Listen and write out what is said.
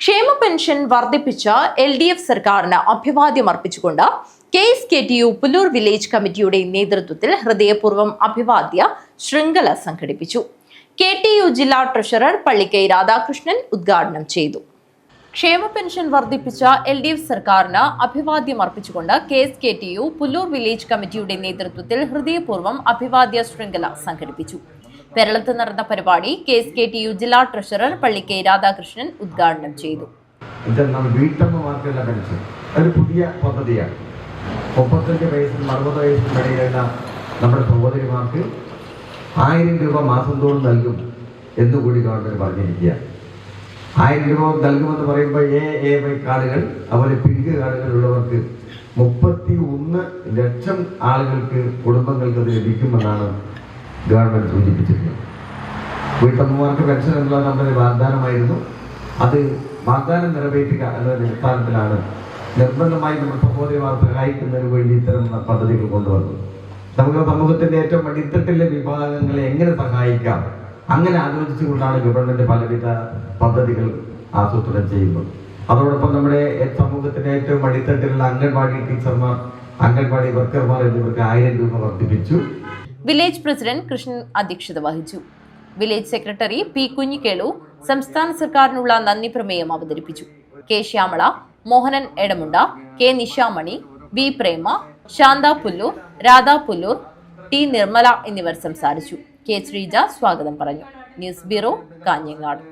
ക്ഷേമ പെൻഷൻ വർദ്ധിപ്പിച്ച L D F സർക്കാരിന് അഭിവാദ്യം അർപ്പിച്ചുകൊണ്ട് K S K T U Pullur village കമ്മിറ്റിയുടെ നേതൃത്വത്തിൽ ഹൃദയപൂർവം അഭിവാദ്യ ശൃംഖല സംഘടിപ്പിച്ചു. കെ ടി യു ജില്ലാ ട്രഷറർ പള്ളിക്കൈ രാധാകൃഷ്ണൻ ഉദ്ഘാടനം ചെയ്തു. ക്ഷേമ പെൻഷൻ വർദ്ധിപ്പിച്ച എൽ ഡി എഫ് സർക്കാരിന് അഭിവാദ്യം അർപ്പിച്ചുകൊണ്ട് K S K T U Pullur village കമ്മിറ്റിയുടെ നേതൃത്വത്തിൽ ഹൃദയപൂർവം അഭിവാദ്യ ശൃംഖല സംഘടിപ്പിച്ചു. കേരളത്തിൽ നടന്ന പരിപാടി K S K T U ജില്ലാ ട്രഷറർ പള്ളി കെ രാധാകൃഷ്ണൻ ഉദ്ഘാടനം ചെയ്തു. ഒരു പുതിയ പദ്ധതിയാണ്. നമ്മുടെ ആയിരം രൂപ മാസം തോറും നൽകും എന്ന് എന്നുകൂടി ഗവൺമെന്റ് പറഞ്ഞിരിക്കുക ആയിരം രൂപ നൽകുമെന്ന് പറയുമ്പോൾ എ എ വൈ കാർഡുകൾ അതുപോലെ പിങ്ക് കാർഡുകൾ ഉള്ളവർക്ക് മുപ്പത്തി ഒന്ന് ലക്ഷം ആളുകൾക്ക് കുടുംബങ്ങൾക്ക് അത് ലഭിക്കുമെന്നാണ് ഗവൺമെന്റ് സൂചിപ്പിച്ചിരുന്നത് വീട്ടമ്മമാർക്ക് പെൻഷൻ എന്നുള്ള നമ്മുടെ വാഗ്ദാനമായിരുന്നു. അത് വാഗ്ദാനം നിറവേറ്റുക എന്ന അടിസ്ഥാനത്തിലാണ് നിർബന്ധമായി നമ്മൾ സഹോദരിമാർ സഹായിക്കുന്നതിന് വേണ്ടി ഇത്തരം പദ്ധതികൾ കൊണ്ടുവന്നു നമുക്ക് സമൂഹത്തിന്റെ ഏറ്റവും അടിത്തട്ടിലെ വിഭാഗങ്ങളെ എങ്ങനെ സഹായിക്കാം? അങ്ങനെ ആലോചിച്ചുകൊണ്ടാണ് ഗവൺമെന്റ് പലവിധ പദ്ധതികൾ ആസൂത്രണം ചെയ്യുന്നത്. അതോടൊപ്പം നമ്മുടെ സമൂഹത്തിന്റെ ഏറ്റവും അടിത്തട്ടിലുള്ള അംഗൻവാടി ടീച്ചർമാർ അംഗൻവാടി വർക്കർമാർ എന്നിവർക്ക് ആയിരം രൂപ വർദ്ധിപ്പിച്ചു. വില്ലേജ് പ്രസിഡന്റ് കൃഷ്ണൻ അധ്യക്ഷത വഹിച്ചു. വില്ലേജ് സെക്രട്ടറി പി കുഞ്ഞിക്കേളു സംസ്ഥാന സർക്കാരിനുള്ള നന്ദി പ്രമേയം അവതരിപ്പിച്ചു. K Shyamala Mohanan Edamunda K Nishamani V Prema Shantha Pullur Radha Pullur T Nirmala എന്നിവർ സംസാരിച്ചു. കെ ശ്രീജ സ്വാഗതം പറഞ്ഞു. News bureau Kanhangad.